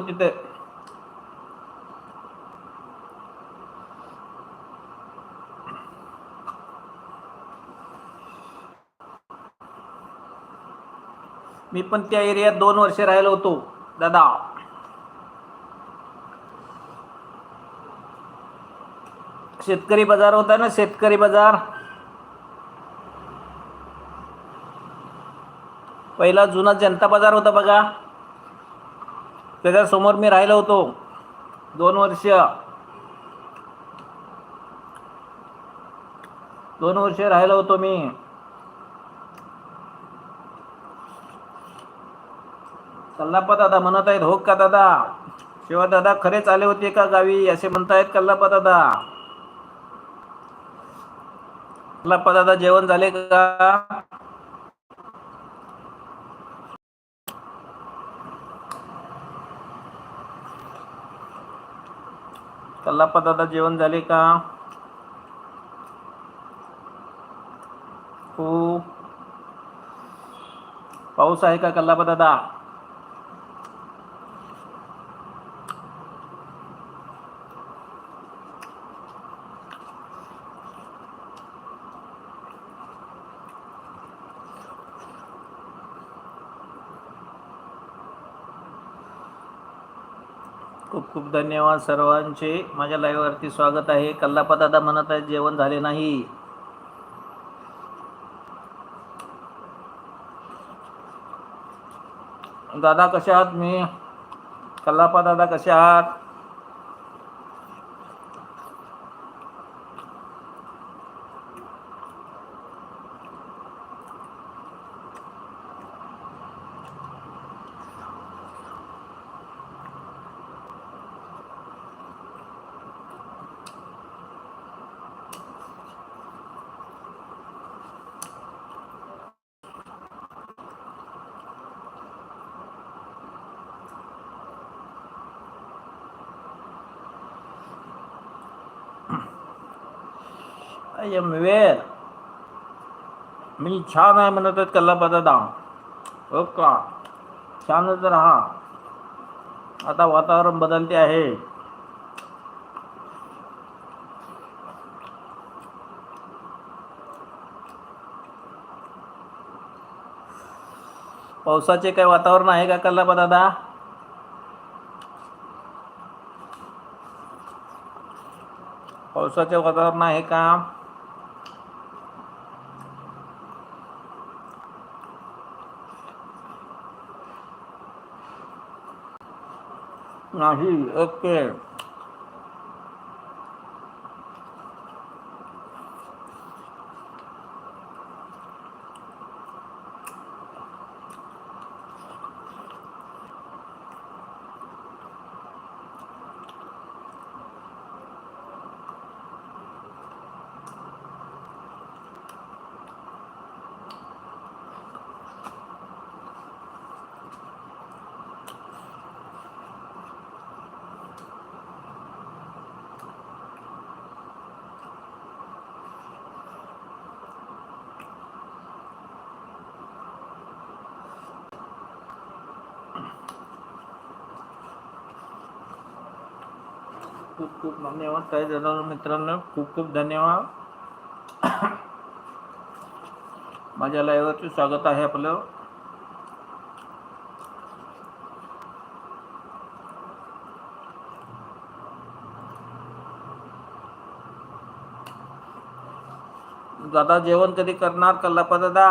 तिथे मी पण त्या एरियात दोन वर्ष राहिलो होतो दादा. शेतकरी बाजार होता ना शेतकरी बाजार. पहिला जुना जनता बाजार होता बघा. त्याच्यासमोर मी राहिलो होतो. दोन वर्ष. दोन वर्ष राहिलो होतो मी. कल्लाप्पा दादा म्हणत आहेत हो का दादा? शिवा दादा खरेच आले होते का गावी? असे म्हणतायत कल्लाप्पा दादा. कल्लाप्पा दादा जेवण झाले का? कल्लाप्पा दादा जेवण झाले का? हो पाऊस आहे का कल्लाप्पा दादा? खूप खूप धन्यवाद सर्वांचे. माझ्या लाईव्हवरती स्वागत आहे. कल्लापा दादा म्हणत आहेत जेवण झाले नाही. दादा कसे आहात? मी कल्लापा दादा कसे आहात? आय एम वेर मी छान आहे म्हणत आहेत कल्लापा दादा हो का छानच राहा आता वातावरण बदलते आहे पावसाचे काय वातावरण आहे का कल्लापा दादा पावसाचे वातावरण आहे का नाही ओके खूप खूप धन्यवाद. काही जणांना मित्रांनो? खूप खूप धन्यवाद. माझ्या लाईव्हवरती स्वागत आहे आपलं. दादा जेवण कधी करणार? कल्लापा दादा?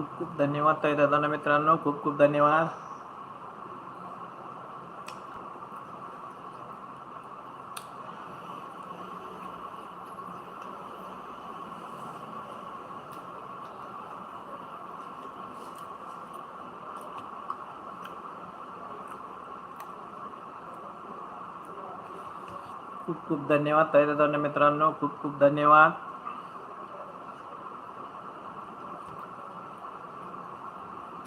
खूप खूप धन्यवाद ताई दादा मित्रांनो. खूप खूप धन्यवाद. खूप खूप धन्यवाद ताई दादा मित्रांनो. खूप खूप धन्यवाद.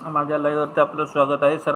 माझ्या लाईव्हवरती आपलं स्वागत आहे. सर